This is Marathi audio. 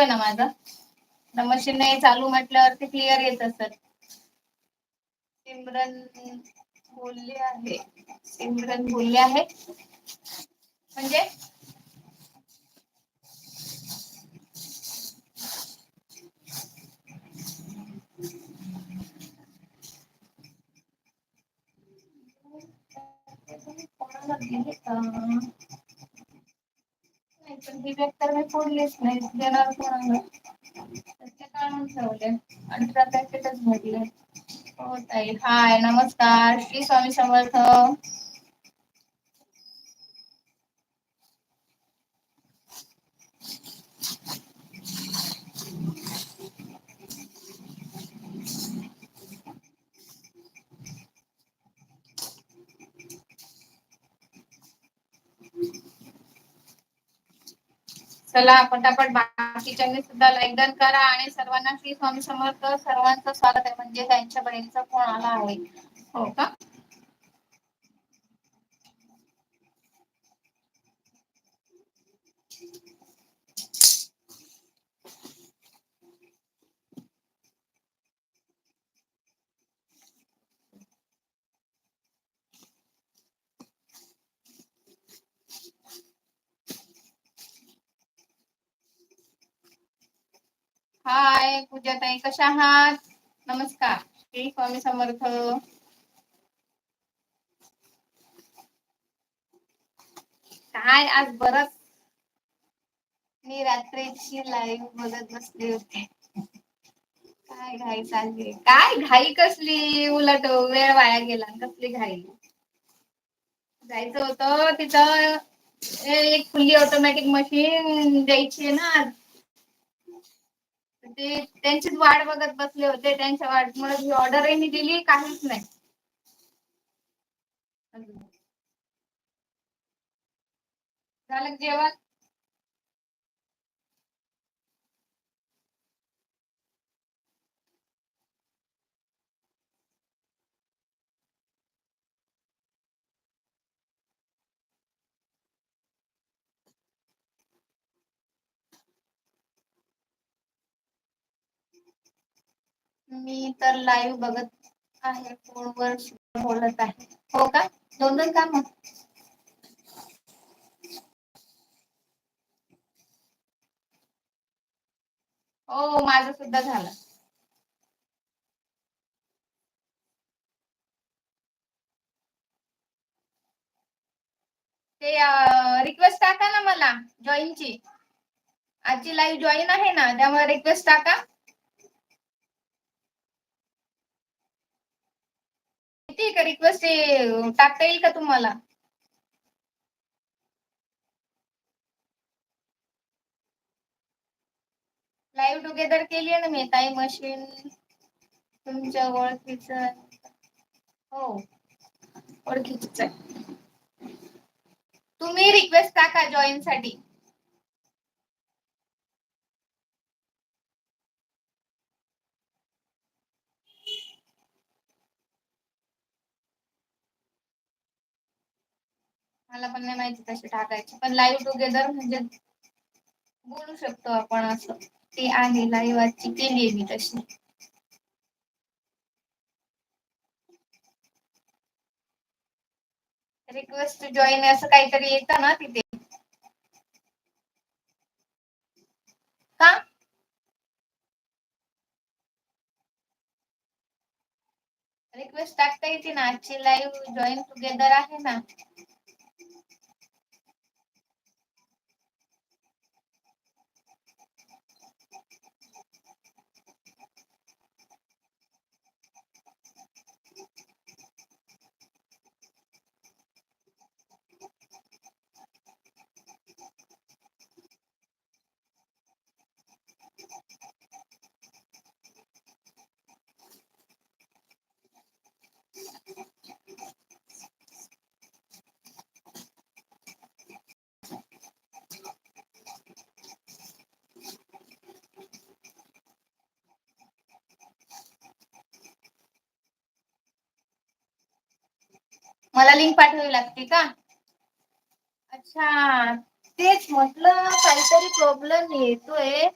येतोय ना माझा? मशीन नाही चालू म्हटल्यावरती क्लिअर येत असत सिमरन बोलले आहे. सिमरन बोलले आहे. म्हणजे? कोणाला ही बॅग तर मी फोडलीच नाही. देणार कोणाला त्या काढून ठेवले. अठरा पॅकेटच भरले. हो ताई. हाय. नमस्कार. श्री स्वामी समर्थ. चला पटापट बाकीच्यांनी सुद्धा लाईकडन करा आणि सर्वांना श्री स्वामी समर्थ सर्वांचं स्वागत आहे. म्हणजे त्यांच्या बहिणीचा फोन आला आहे. हो का? हाय पूजाताई कशा आहात? नमस्कार. श्री स्वामी समर्थ. काय आज बरच? मी रात्रीची लाईव्ह बघत बसले होते. काय घाई चालली? काय घाई कसली? उलट वेळ वाया गेला. कसली घाई? जायचं होतं तिथं. एक फुल्ली ऑटोमॅटिक मशीन द्यायची आहे ना ते त्यांचीच वाट बघत बसले होते त्यांच्या वाट मुळे ऑर्डरही दिली काहीच नाही. झालं जेवण? मी तर लाईव्ह बघत आहे फोनवर बोलत आहे. हो का? दोन दोन काम हो माझं सुद्धा झालं. ते रिक्वेस्ट टाका ना मला जॉईनची आजची लाईव्ह जॉईन आहे ना त्यामुळे रिक्वेस्ट टाका. येते का रिक्वेस्ट टाकता येईल का तुम्हाला? लाईव्ह टुगेदर केली आहे ना मी ताई मशीन तुमच्या ओळखीच हो ओळखीच तुम्ही रिक्वेस्ट टाका जॉईन साठी. मला पण नाही माहिती तसे टाकायची. पण लाईव्ह टुगेदर म्हणजे बोलू शकतो आपण असं. ते आहे लाईव्ह आजची केली आहे मी तशी. रिक्वेस्ट जॉईन असं काहीतरी येतं ना तिथे? का? रिक्वेस्ट टाकता येते ना. आजची लाईव्ह जॉईन टुगेदर आहे ना. मला लिंक पाठवावी लागते का? अच्छा तेच म्हटलं काहीतरी प्रॉब्लेम येतोय.